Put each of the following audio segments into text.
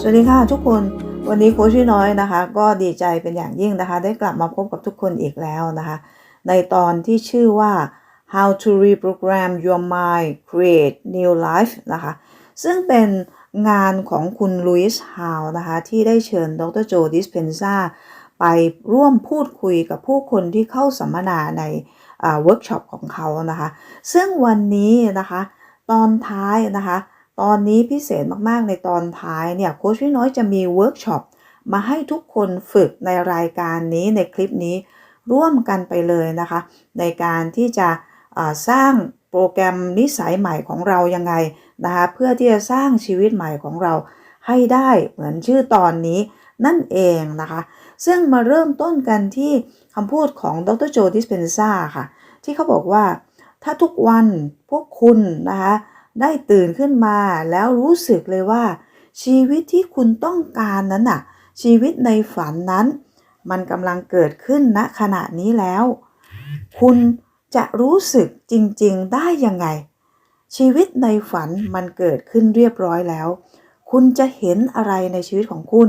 สวัสดีค่ะทุกคนวันนี้โค้ชน้อยนะคะ ก็ดีใจเป็นอย่างยิ่งนะคะ ได้กลับมาพบกับทุกคนอีกแล้วนะคะ ในตอนที่ชื่อว่า how to reprogram your mind create new life นะคะ ซึ่งเป็นงานของคุณลุยส์ฮาวนะคะ ที่ได้เชิญดรโจดิสเพนซาไปร่วมพูดคุยกับผู้คนที่เข้าสัมมนาในเวิร์กช็อปของเขานะคะ ซึ่งวันนี้นะคะ ตอนท้ายนะคะ ตอนนี้พิเศษมากๆในตอนท้ายเนี่ยโค้ชพี่น้อยจะมีเวิร์กช็อปมาให้ทุกคนฝึกในรายการนี้ในคลิปนี้ร่วมกันไปเลยนะคะ ในการที่จะสร้างโปรแกรมนิสัยใหม่ของเรายังไงนะคะเพื่อที่จะสร้างชีวิตใหม่ของเราให้ได้เหมือนชื่อตอนนี้นั่นเองนะคะ ซึ่งมาเริ่มต้นกันที่คำพูดของดรโจดิสเพนซ่าค่ะ ที่เขาบอกว่าถ้าทุกวันพวกคุณนะคะ ได้ตื่นขึ้นมาแล้วรู้สึกเลยว่า ชีวิตที่คุณต้องการนั้นน่ะ ชีวิตในฝันนั้น มันกำลังเกิดขึ้นณขณะนี้แล้ว คุณจะรู้สึกจริงๆได้ยังไง ชีวิตในฝันมันเกิดขึ้นเรียบร้อยแล้ว คุณจะเห็นอะไรในชีวิตของคุณ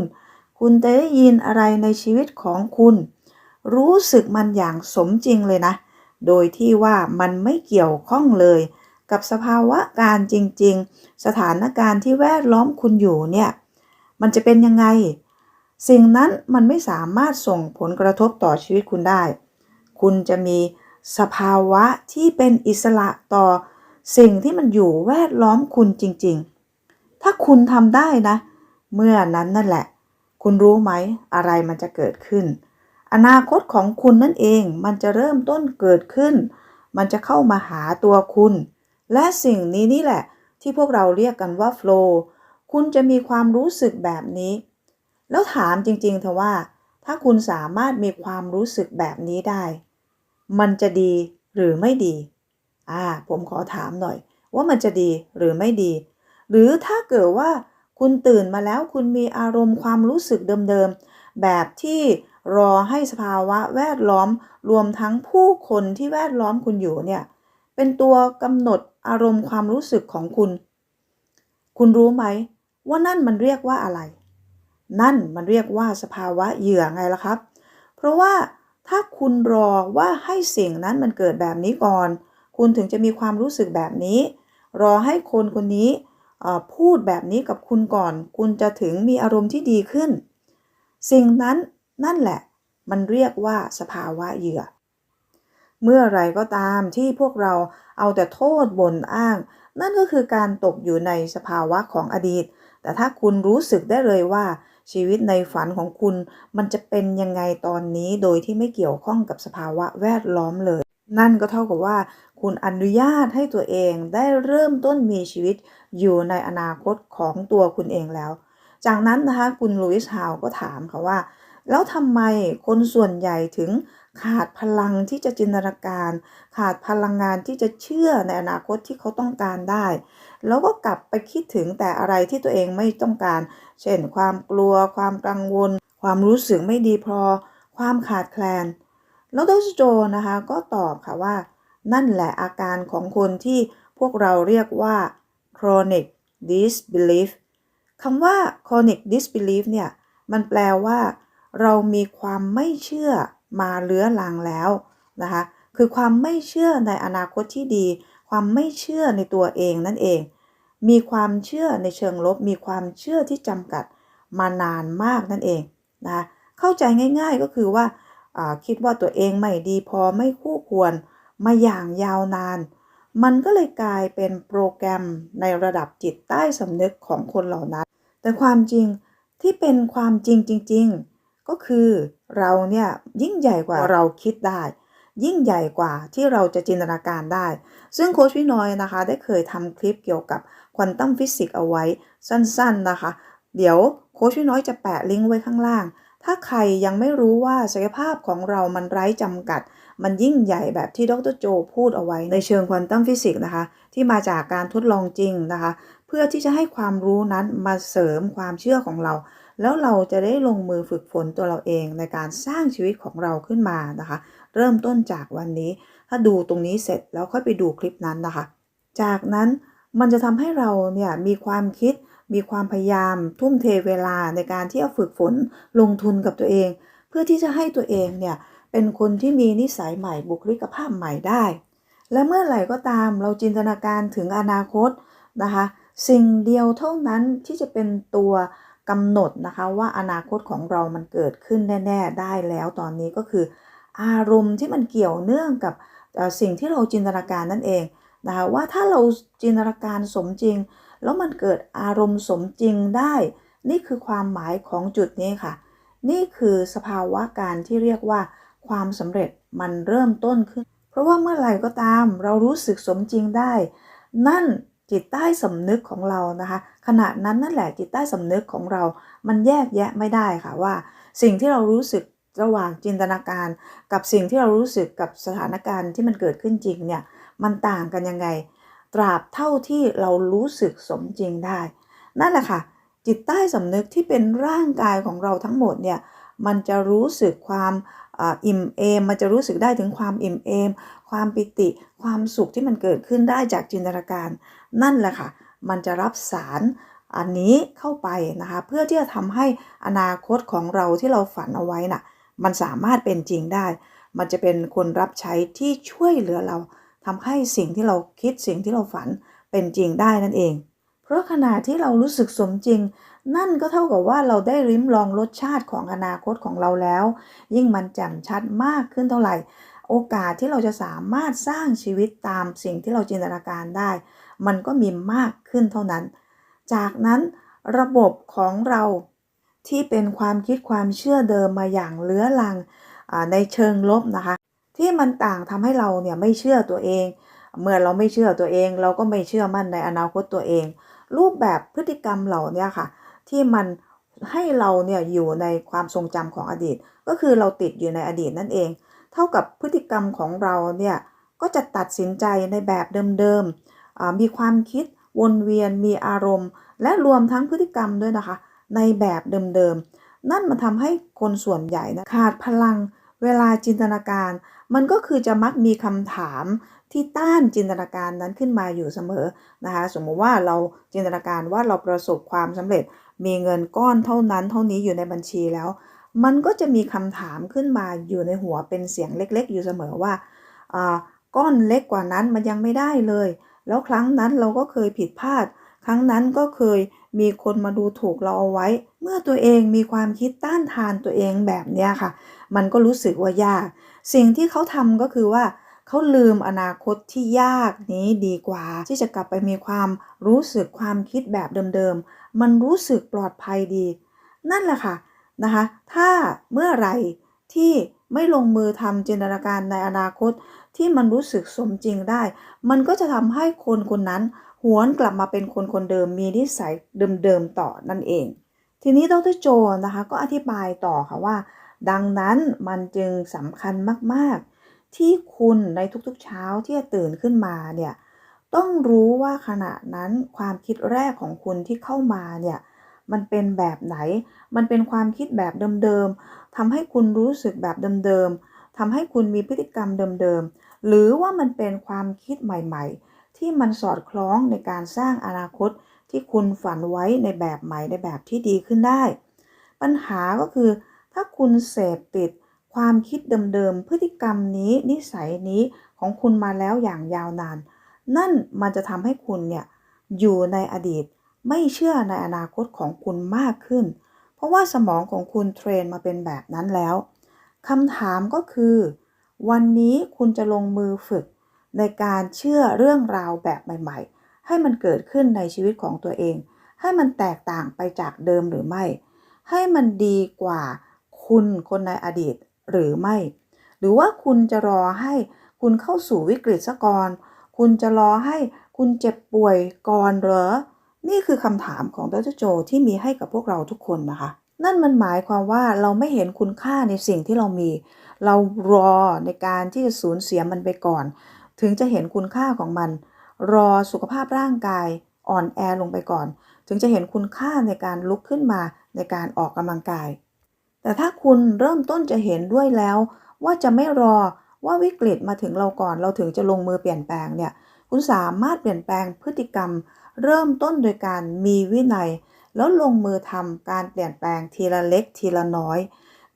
คุณจะได้ยินอะไรในชีวิตของคุณ รู้สึกมันอย่างสมจริงเลยนะ โดยที่ว่ามันไม่เกี่ยวข้องเลย กับสภาวะการจริง ๆ สถานการณ์ที่แวดล้อมคุณอยู่เนี่ยมันจะเป็นยังไง สิ่งนั้นมันไม่สามารถส่งผลกระทบต่อชีวิตคุณได้ คุณจะมีสภาวะที่เป็นอิสระต่อสิ่งที่มันอยู่แวดล้อมคุณจริง ๆ ถ้าคุณทำได้นะ เมื่อนั้นนั่นแหละ คุณรู้ไหมอะไรมันจะเกิดขึ้น อนาคตของคุณนั่นเองมันจะเริ่มต้นเกิดขึ้น มันจะเข้ามาหาตัวคุณ และสิ่งนี้นี่แหละ ที่พวกเราเรียกกันว่าโฟล์คุณจะมีความรู้สึกแบบนี้ แล้วถามจริงๆเถอะว่า ถ้าคุณสามารถมีความรู้สึกแบบนี้ได้ มันจะดีหรือไม่ดี อ่า ผมขอถามหน่อย ว่ามันจะดีหรือไม่ดี หรือถ้าเกิดว่าคุณตื่นมาแล้วคุณมีอารมณ์ความรู้สึกเดิมๆ แบบที่รอให้สภาวะแวดล้อมรวมทั้งผู้คนที่แวดล้อมคุณอยู่เนี่ย เป็นตัวกำหนด อารมณ์ความรู้สึกของคุณ คุณรู้ไหมว่านั่นมันเรียกว่าอะไร นั่นมันเรียกว่าสภาวะเหยื่อไงล่ะครับ เพราะว่าถ้าคุณรอว่าให้สิ่งนั้นมันเกิดแบบนี้ก่อน คุณถึงจะมีความรู้สึกแบบนี้ รอให้คนคนนี้พูดแบบนี้กับคุณก่อน คุณจะถึงมีอารมณ์ที่ดีขึ้น สิ่งนั้นนั่นแหละ มันเรียกว่าสภาวะเหยื่อ เมื่อไรก็ตามที่พวกเราเอาแต่โทษบ่นอ้าง นั่นก็คือการตกอยู่ในสภาวะของอดีต แต่ถ้าคุณรู้สึกได้เลยว่า ชีวิตในฝันของคุณ มันจะเป็นยังไงตอนนี้โดยที่ไม่เกี่ยวข้องกับสภาวะแวดล้อมเลย นั่นก็เท่ากับว่า คุณอนุญาตให้ตัวเองได้เริ่มต้นมีชีวิตอยู่ในอนาคตของตัวคุณเองแล้ว จากนั้นนะคะคุณลุยส์ฮาวก็ถามค่ะว่า แล้วทำไมคนส่วนใหญ่ถึงขาดพลังที่จะจินตนาการ ขาดพลังงานที่จะเชื่อในอนาคตที่เขาต้องการได้ แล้วก็กลับไปคิดถึงแต่อะไรที่ตัวเองไม่ต้องการ เช่น ความกลัว ความกังวล ความรู้สึกไม่ดีพอ ความขาดแคลน แล้วดรโจนะคะก็ตอบค่ะว่า นั่นแหละอาการของคนที่พวกเราเรียกว่า chronic disbelief คำว่า chronic disbelief เนี่ย มันแปลว่า เรามีความไม่เชื่อ มาเลื้อลังแล้วนะคะคือความไม่เชื่อในอนาคตที่ดี ความไม่เชื่อในตัวเองนั่นเอง มีความเชื่อในเชิงลบ มีความเชื่อที่จำกัดมานานมากนั่นเองนะเข้าใจง่าย ๆก็คือว่าคิดว่าตัวเองไม่ดีพอไม่คู่ควรมาอย่างยาวนาน มันก็เลยกลายเป็นโปรแกรมในระดับจิตใต้สำนึกของคนเหล่านั้น แต่ความจริงที่เป็นความจริงจริง ๆ ก็คือเราเนี่ยยิ่งใหญ่กว่าเราคิดได้ ยิ่งใหญ่กว่าที่เราจะจินตนาการได้ ซึ่งโคชพี่น้อยนะคะได้เคยทำคลิปเกี่ยวกับควอนตัมฟิสิกส์เอาไว้สั้นๆนะคะ เดี๋ยวโคชพี่น้อยจะแปะลิงก์ไว้ข้างล่าง ถ้าใครยังไม่รู้ว่าศักยภาพของเรามันไร้จำกัด มันยิ่งใหญ่แบบที่ดรโจพูดเอาไว้ ในเชิงควอนตัมฟิสิกส์นะคะ ที่มาจากการทดลองจริงนะคะ เพื่อที่จะให้ความรู้นั้นมาเสริมความเชื่อของเรา แล้วเราจะได้ลงมือฝึกฝนตัวเราเองในการสร้างชีวิตของเราขึ้นมานะคะ เริ่มต้นจากวันนี้ ถ้าดูตรงนี้เสร็จแล้วค่อยไปดูคลิปนั้นนะคะ จากนั้นมันจะทำให้เราเนี่ยมีความคิด มีความพยายาม ทุ่มเทเวลาในการที่จะฝึกฝนลงทุนกับตัวเอง เพื่อที่จะให้ตัวเองเนี่ยเป็นคนที่มีนิสัยใหม่บุคลิกภาพใหม่ได้ และเมื่อไหร่ก็ตามเราจินตนาการถึงอนาคตนะคะ สิ่งเดียวเท่านั้นที่จะเป็นตัว กำหนดนะคะว่าอนาคตของเรามันเกิดขึ้นแน่ ๆ ได้แล้วตอนนี้ก็คือ อารมณ์ที่มันเกี่ยวเนื่องกับสิ่งที่เราจินตนาการนั่นเองนะคะว่าถ้าเราจินตนาการสมจริง แล้วมันเกิดอารมณ์สมจริงได้ นี่คือความหมายของจุดนี้ค่ะ นี่คือสภาวะการที่เรียกว่าความสำเร็จมันเริ่มต้นขึ้น เพราะว่าเมื่อไหร่ก็ตามเรารู้สึกสมจริงได้ นั่น จิตใต้สำนึกของเรานะคะ ขณะนั้นนั่นแหละจิตใต้สำนึกของเรา มันแยกแยะไม่ได้ค่ะว่า สิ่งที่เรารู้สึกระหว่างจินตนาการ กับสิ่งที่เรารู้สึกกับสถานการณ์ที่มันเกิดขึ้นจริงเนี่ยมันต่างกันยังไง ตราบเท่าที่เรารู้สึกสมจริงได้ นั่นแหละค่ะ จิตใต้สำนึกที่เป็นร่างกายของเราทั้งหมดเนี่ยมันจะรู้สึกความอิ่มเอม มันจะรู้สึกได้ถึงความอิ่มเอม ความปิติ ความสุขที่มันเกิดขึ้นได้จากจินตนาการ นั่นแหละค่ะ มันจะรับสารอันนี้เข้าไปนะคะ เพื่อที่จะทำให้อนาคตของเราที่เราฝันเอาไว้น่ะ มันสามารถเป็นจริงได้ มันจะเป็นคนรับใช้ที่ช่วยเหลือเราทำให้สิ่งที่เราคิดสิ่งที่เราฝันเป็นจริงได้นั่นเอง เพราะขณะที่เรารู้สึกสมจริง นั่นก็เท่ากับว่าเราได้ริมลองรสชาติของอนาคตของเราแล้ว ยิ่งมันแจ่มชัดมากขึ้นเท่าไหร่ โอกาสที่เราจะสามารถสร้างชีวิตตามสิ่งที่เราจินตนาการได้ มันก็มีมากขึ้นเท่านั้น จากนั้นระบบของเราที่เป็นความคิดความเชื่อเดิมมาอย่างเลื้อรังในเชิงลบนะคะ ที่มันต่างทำให้เราเนี่ยไม่เชื่อตัวเอง เมื่อเราไม่เชื่อตัวเอง เราก็ไม่เชื่อมั่นในอนาคตตัวเอง รูปแบบพฤติกรรมเหล่าเนี้ค่ะ ที่มันให้เราเนี่ยอยู่ในความทรงจำของอดีต ก็คือเราติดอยู่ในอดีตนั่นเอง เท่ากับพฤติกรรมของเราเนี่ยก็จะตัดสินใจในแบบเดิมๆ มีความคิดวนเวียนมีอารมณ์ และรวมทั้งพฤติกรรมด้วยนะคะ ในแบบเดิมๆ นั่นมันทำให้คนส่วนใหญ่นะขาดพลังเวลาจินตนาการ มันก็คือจะมักมีคำถามที่ต้านจินตนาการนั้นขึ้นมาอยู่เสมอนะคะสมมติว่าเราจินตนาการว่าเราประสบความสำเร็จมีเงินก้อนเท่านั้นเท่านี้อยู่ในบัญชีแล้ว มันก็จะมีคำถามขึ้นมาอยู่ในหัวเป็นเสียงเล็กๆ อยู่เสมอว่าอ่าก้อนเล็กกว่านั้นมันยังไม่ได้เลย แล้วครั้งนั้นเราก็เคยผิดพลาด ครั้งนั้นก็เคยมีคนมาดูถูกเราเอาไว้ เมื่อตัวเองมีความคิดต้านทานตัวเองแบบเนี้ยค่ะ มันก็รู้สึกว่ายาก สิ่งที่เขาทำก็คือว่าเขาลืมอนาคตที่ยากนี้ดีกว่า ที่จะกลับไปมีความรู้สึกความคิดแบบเดิมๆ มันรู้สึกปลอดภัยดี นั่นแหละค่ะ นะคะ ถ้าเมื่อไหร่ที่ไม่ลงมือทำจินตนาการในอนาคตที่มันรู้สึกสมจริงได้ มันก็จะทำให้คนคนนั้น หวนกลับมาเป็นคนคนเดิมมีนิสัยเดิมๆต่อนั่นเอง ทีนี้ดรโจนะคะก็อธิบายต่อค่ะว่า ดังนั้นมันจึงสำคัญมากๆ ที่คุณในทุกๆเช้าที่จะตื่นขึ้นมาเนี่ยต้องรู้ว่าขณะนั้นความคิดแรกของคุณที่เข้ามาเนี่ย มันเป็นแบบไหน มันเป็นความคิดแบบเดิมๆทำให้คุณรู้สึกแบบเดิมๆทำให้คุณมีพฤติกรรมเดิมๆ หรือว่ามันเป็นความคิดใหม่ๆ ที่มันสอดคล้องในการสร้างอนาคตที่คุณฝันไว้ในแบบใหม่ในแบบที่ดีขึ้นได้ ปัญหาก็คือ ถ้าคุณเสพติด ความคิดเดิมๆ พฤติกรรมนี้นิสัยนี้ของคุณมาแล้วอย่างยาวนาน นั่นมันจะทำให้คุณเนี่ยอยู่ในอดีต ไม่เชื่อในอนาคตของคุณมากขึ้น เพราะว่าสมองของคุณเทรนมาเป็นแบบนั้นแล้วคำถามก็คือ วันนี้คุณจะลงมือฝึก ในการเชื่อเรื่องราวแบบใหม่ ๆ ให้มันเกิดขึ้นในชีวิตของตัวเอง ให้มันแตกต่างไปจากเดิมหรือไม่ ให้มันดีกว่าคุณคนในอดีตหรือไม่ หรือว่าคุณจะรอให้คุณเข้าสู่วิกฤตซะก่อน คุณจะรอให้คุณเจ็บป่วยก่อนเหรอ นี่คือคำถามของดรโจที่มีให้กับพวกเราทุกคนนะคะ นั่นมันหมายความว่าเราไม่เห็นคุณค่าในสิ่งที่เรามี เรารอในการที่จะสูญเสียมันไปก่อน ถึงจะเห็นคุณค่าของมัน รอสุขภาพร่างกายอ่อนแอลงไปก่อน ถึงจะเห็นคุณค่าในการลุกขึ้นมาในการออกกำลังกาย แต่ถ้าคุณเริ่มต้นจะเห็นด้วยแล้ว ว่าจะไม่รอว่าวิกฤตมาถึงเราก่อน เราถึงจะลงมือเปลี่ยนแปลงเนี่ย คุณสามารถเปลี่ยนแปลงพฤติกรรม เริ่มต้นโดยการมีวินัย แล้วลงมือทำการเปลี่ยนแปลงทีละเล็กทีละน้อย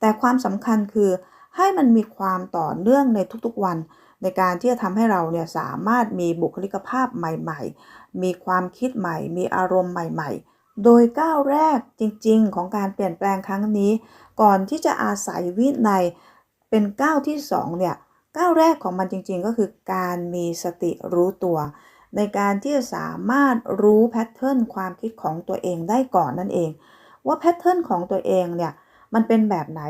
แต่ความสำคัญคือให้มันมีความต่อเนื่องในทุกๆวัน ในการที่จะทำให้เราเนี่ยสามารถมีบุคลิกภาพใหม่ๆ มีความคิดใหม่ มีอารมณ์ใหม่ ๆโดยก้าวแรกจริงๆ ของการเปลี่ยนแปลงครั้งนี้ ก่อนที่จะอาศัยวินัยเป็นก้าวที่2เนี่ยก้าวแรกของมันจริงๆ ก็คือการมีสติรู้ตัว ในการที่จะสามารถรู้แพทเทิร์นความคิดของตัวเองได้ก่อนนั่นเอง ว่าแพทเทิร์นของตัวเองเนี่ยมันเป็นแบบไหน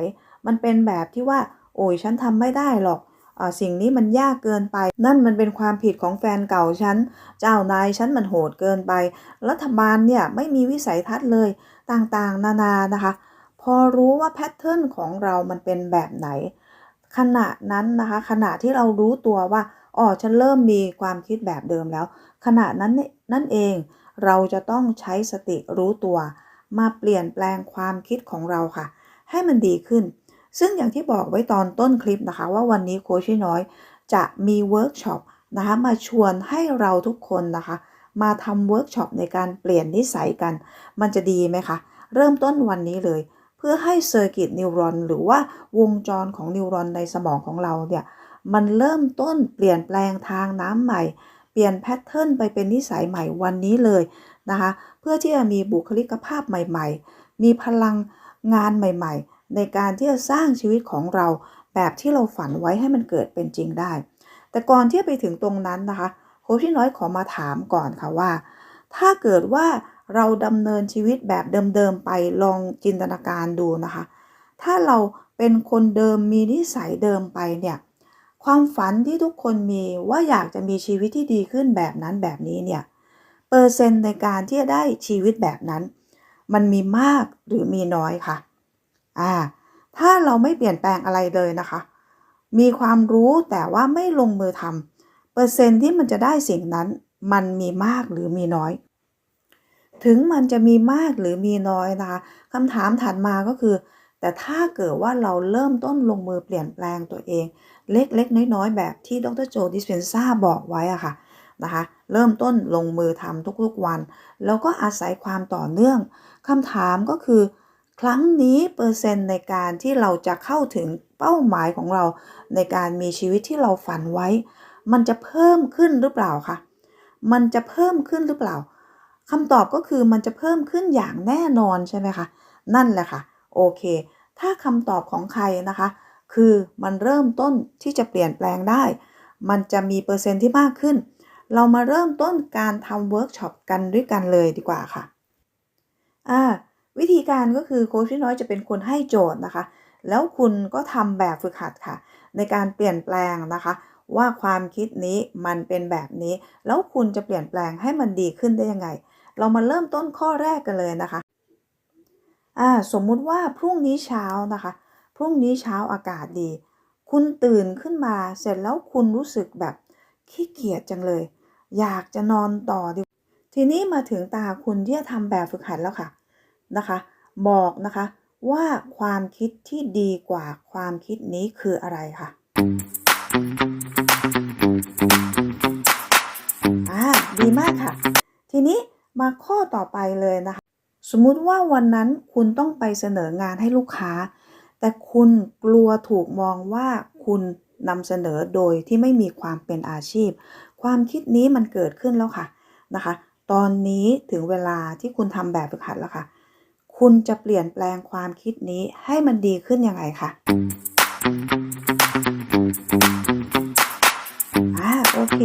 มันเป็นแบบที่ว่า โอ้ยฉันทำไม่ได้หรอกอสิ่งนี้มันยากเกินไป นั่นมันเป็นความผิดของแฟนเก่าฉัน เจ้านายฉันมันโหดเกินไป รัฐบาลเนี่ยไม่มีวิสัยทัศน์เลย ต่างๆ นานานะคะ พอรู้ว่าแพทเทิร์นของเรามันเป็นแบบไหน ขณะนั้นนะคะ ขณะที่เรารู้ตัวว่า อ๋อฉันเริ่มมีความคิดแบบเดิมแล้ว ขณะนั้นนั่นเองเราจะต้องใช้สติรู้ตัว มาเปลี่ยนแปลงความคิดของเราค่ะ ให้มันดีขึ้น ซึ่งอย่างที่บอกไว้ตอนต้นคลิปนะคะ ว่าวันนี้โคชน้อย จะมีเวิร์กช็อปนะคะมาชวนให้เราทุกคนนะคะ มาทำเวิร์กช็อปในการเปลี่ยนนิสัยกัน มันจะดีไหมคะเริ่มต้นวันนี้เลย เพื่อให้เซอร์กิตนิวรอน หรือว่าวงจรของนิวรอนในสมองของเราเนี่ย มันเริ่มต้นเปลี่ยนแปลงทางน้ำใหม่ เปลี่ยนแพทเทิร์นไปเป็นนิสัยใหม่วันนี้เลยนะคะเพื่อที่จะมีบุคลิกภาพใหม่ๆ มีพลังงานใหม่ๆ ในการที่จะสร้างชีวิตของเรา แบบที่เราฝันไว้ให้มันเกิดเป็นจริงได้ แต่ก่อนที่จะไปถึงตรงนั้นนะคะโคชน้อยขอมาถามก่อนค่ะว่า ถ้าเกิดว่าเราดำเนินชีวิตแบบเดิมๆไปลองจินตนาการดูนะคะ ถ้าเราเป็นคนเดิมมีนิสัยเดิมไปเนี่ย ความฝันที่ทุกคนมีว่าอยากจะมีชีวิตที่ดีขึ้นแบบนั้นแบบนี้เนี่ยเปอร์เซ็นต์ในการที่จะได้ชีวิตแบบนั้น มันมีมากหรือมีน้อยค่ะอ่าถ้าเราไม่เปลี่ยนแปลงอะไรเลยนะคะ มีความรู้แต่ว่าไม่ลงมือทำเปอร์เซ็นต์ที่มันจะได้สิ่งนั้น มันมีมากหรือมีน้อย ถึงมันจะมีมากหรือมีน้อยนะคะคำถามถัดมาก็คือ แต่ถ้าเกิดว่าเราเริ่มต้นลงมือเปลี่ยนแปลงตัวเอง เล็กๆ น้อยๆ แบบที่ดรโจดิสเพนซ่าบอกไว้อะค่ะนะคะ เริ่มต้นลงมือทำทุกๆวัน แล้วก็อาศัยความต่อเนื่องคำถามก็คือ ครั้งนี้เปอร์เซ็นต์ในการที่เราจะเข้าถึงเป้าหมายของเราในการมีชีวิตที่เราฝันไว้ มันจะเพิ่มขึ้นหรือเปล่าคะมันจะเพิ่มขึ้นหรือเปล่าคำตอบก็คือมันจะเพิ่มขึ้นอย่างแน่นอนใช่ไหมคะ นั่นแหละค่ะ โอเค ถ้าคำตอบของใครนะคะ คือมันเริ่มต้นที่จะเปลี่ยนแปลงได้ มันจะมีเปอร์เซ็นต์ที่มากขึ้น เรามาเริ่มต้นการทำเวิร์กช็อปกันด้วยกันเลยดีกว่าค่ะอ่าวิธีการก็คือโค้ชพี่น้อยจะเป็นคนให้โจทย์นะคะ แล้วคุณก็ทำแบบฝึกหัดค่ะ ในการเปลี่ยนแปลงนะคะ ว่าความคิดนี้มันเป็นแบบนี้ แล้วคุณจะเปลี่ยนแปลงให้มันดีขึ้นได้ยังไง เรามาเริ่มต้นข้อแรกกันเลยนะคะอ่าสมมุติว่าพรุ่งนี้เช้านะคะ พรุ่งนี้เช้าอากาศดี คุณตื่นขึ้นมาเสร็จแล้วคุณรู้สึกแบบขี้เกียจจังเลย อยากจะนอนต่อดิทีนี้มาถึงตาคุณที่จะทำแบบฝึกหัดแล้วค่ะนะคะ บอกนะคะว่าความคิดที่ดีกว่าความคิดนี้คืออะไรค่ะอ่าดีมากค่ะ ทีนี้มาข้อต่อไปเลยนะคะ สมมุติว่าวันนั้นคุณต้องไปเสนองานให้ลูกค้า แต่คุณกลัวถูกมองว่าคุณนำเสนอโดยที่ไม่มีความเป็นอาชีพ ความคิดนี้มันเกิดขึ้นแล้วค่ะนะคะ ตอนนี้ถึงเวลาที่คุณทำแบบฝึกหัดแล้วค่ะ คุณจะเปลี่ยนแปลงความคิดนี้ให้มันดีขึ้นยังไงคะอ่าโอเค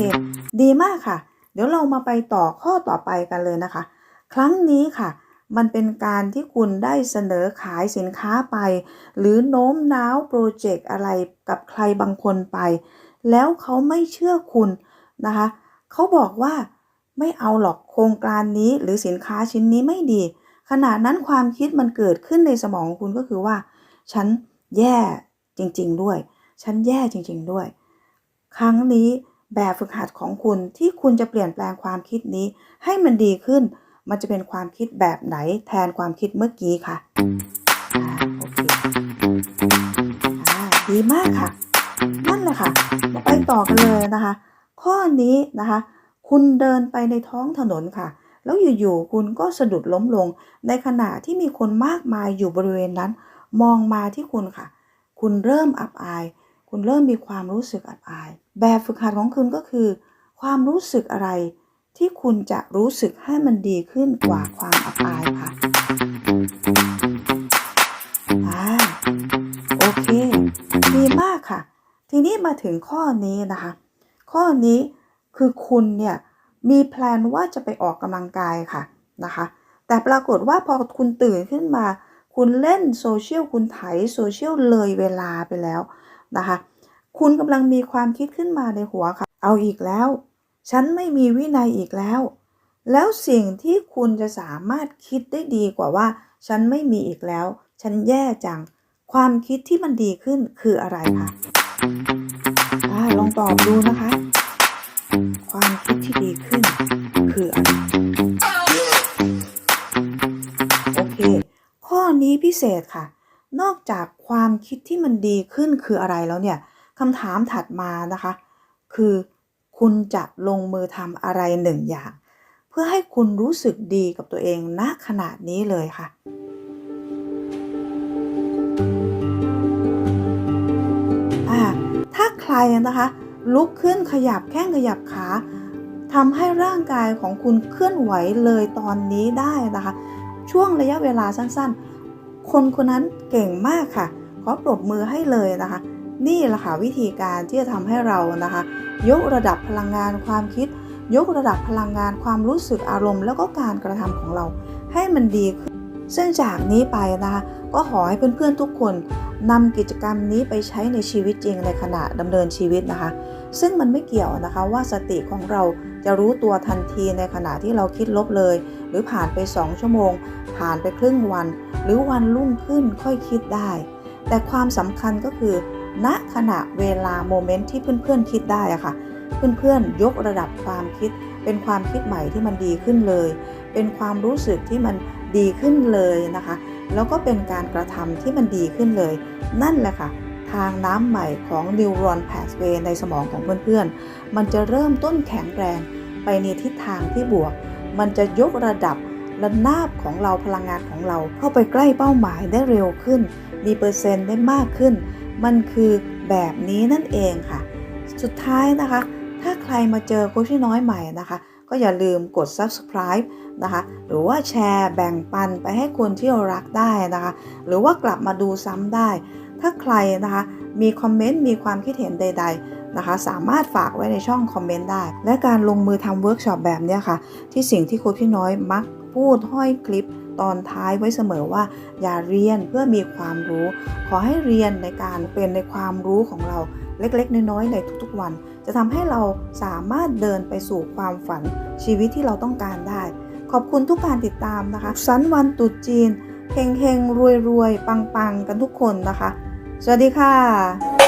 ดีมากค่ะ เดี๋ยวเรามาไปต่อข้อต่อไปกันเลยนะคะ ครั้งนี้ค่ะ มันเป็นการที่คุณได้เสนอขายสินค้าไป หรือโน้มน้าวโปรเจกต์อะไรกับใครบางคนไป แล้วเขาไม่เชื่อคุณนะคะเขาบอกว่าไม่เอาหรอกโครงการนี้หรือสินค้าชิ้นนี้ไม่ดี ขณะนั้นความคิดมันเกิดขึ้นในสมองคุณก็คือว่า ฉันแย่จริง ๆ ด้วย ฉันแย่จริง ๆ ด้วย ครั้งนี้แบบฝึกหัดของคุณที่คุณจะเปลี่ยนแปลงความคิดนี้ให้มันดีขึ้น มันจะเป็นความคิดแบบไหนแทนความคิดเมื่อกี้ค่ะอ่าโอเคดีมากค่ะ นั่นแหละค่ะมาไปต่อกันเลยนะคะ ข้อนี้นะคะ คุณเดินไปในท้องถนนค่ะ แล้วอยู่ๆคุณก็สะดุดล้มลง ในขณะที่มีคนมากมายอยู่บริเวณนั้น มองมาที่คุณค่ะ คุณเริ่มอับอาย คุณเริ่มมีความรู้สึกอับอาย แบบฝึกหัดของคุณก็คือ ความรู้สึกอะไร ที่คุณจะรู้สึกให้มันดีขึ้นกว่าความอับอายค่ะอ่าโอเคดีมากค่ะ ทีนี้มาถึงข้อนี้นะคะ ข้อนี้คือคุณเนี่ยมีแพลนว่าจะไปออกกำลังกายค่ะนะคะ แต่ปรากฏว่าพอคุณตื่นขึ้นมา คุณเล่นโซเชียลคุณไถโซเชียลเลยเวลาไปแล้วนะคะ คุณกำลังมีความคิดขึ้นมาในหัวค่ะ เอาอีกแล้ว ฉันไม่มีวินัยอีกแล้ว แล้วสิ่งที่คุณจะสามารถคิดได้ดีกว่าว่า ฉันไม่มีอีกแล้ว ฉันแย่จัง ความคิดที่มันดีขึ้นคืออะไรคะอาลองตอบดูนะคะ ความคิดที่ดีขึ้น คืออะไร โอเค ข้อนี้พิเศษค่ะ นอกจากความคิดที่มันดีขึ้นคืออะไรแล้วเนี่ยคำถามถัดมานะคะ คือ คุณจะลงมือทำอะไรหนึ่งอย่าง เพื่อให้คุณรู้สึกดีกับตัวเองณขนาดนี้เลยค่ะ ถ้าใครนะคะ ลุกขึ้นขยับแข้งขยับขาทำให้ร่างกายของคุณเคลื่อนไหวเลยตอนนี้ได้นะคะ ช่วงระยะเวลาสั้นๆ คนคนนั้นเก่งมากค่ะ ขอปรบมือให้เลยนะคะ นี่แหละค่ะวิธีการที่จะทำให้เรานะคะ ยกระดับพลังงานความคิด ยกระดับพลังงานความรู้สึกอารมณ์ แล้วก็การกระทำของเราให้มันดีขึ้น ซึ่งจากนี้ไปนะคะก็ขอให้เพื่อนๆทุกคนนำกิจกรรมนี้ไปใช้ในชีวิตจริงในขณะดำเนินชีวิตนะคะ ซึ่งมันไม่เกี่ยวนะคะว่าสติของเราจะรู้ตัวทันทีในขณะที่เราคิดลบเลย หรือผ่านไป 2 ชั่วโมง ผ่านไปครึ่งวัน หรือวันรุ่งขึ้นค่อยคิดได้ แต่ความสำคัญก็คือ ณขณะเวลาโมเมนต์ที่เพื่อนๆคิดได้อะค่ะ เพื่อนๆยกระดับความคิด เป็นความคิดใหม่ที่มันดีขึ้นเลย เป็นความรู้สึกที่มันดีขึ้นเลยนะคะ แล้วก็เป็นการกระทำที่มันดีขึ้นเลย นั่นแหละค่ะ ทางน้ำใหม่ของ Neuron Pathway ในสมองของเพื่อนๆ มันจะเริ่มต้นแข็งแรงไปในทิศทางที่บวก มันจะยกระดับระนาบของเราพลังงานของเราเข้าไปใกล้เป้าหมายได้เร็วขึ้น มีเปอร์เซ็นต์ได้มากขึ้น มันคือแบบนี้นั่นเองค่ะ สุดท้ายนะคะ ถ้าใครมาเจอโคชน้อยใหม่นะคะ ก็อย่าลืมกด subscribe นะคะ หรือว่าแชร์แบ่งปันไปให้คนที่เรารักได้นะคะ หรือว่ากลับมาดูซ้ำได้ ถ้าใครนะคะมีคอมเมนต์มีความคิดเห็นใด ๆนะคะสามารถฝากไว้ในช่องคอมเมนต์ได้ และการลงมือทำเวิร์กช็อปแบบนี้ค่ะ ที่สิ่งที่โค้ชพี่น้อยมักพูดห้อยคลิป ตอนท้ายไว้เสมอว่า อย่าเรียนเพื่อมีความรู้ ขอให้เรียนในการเป็นในความรู้ของเราเล็กๆ น้อยๆในทุกๆวัน จะทำให้เราสามารถเดินไปสู่ความฝันชีวิตที่เราต้องการได้ ขอบคุณทุกการติดตามนะคะสันวันตุจีนเฮงเฮงรวยรวยๆปังๆกันทุกคนนะคะ สวัสดีค่ะ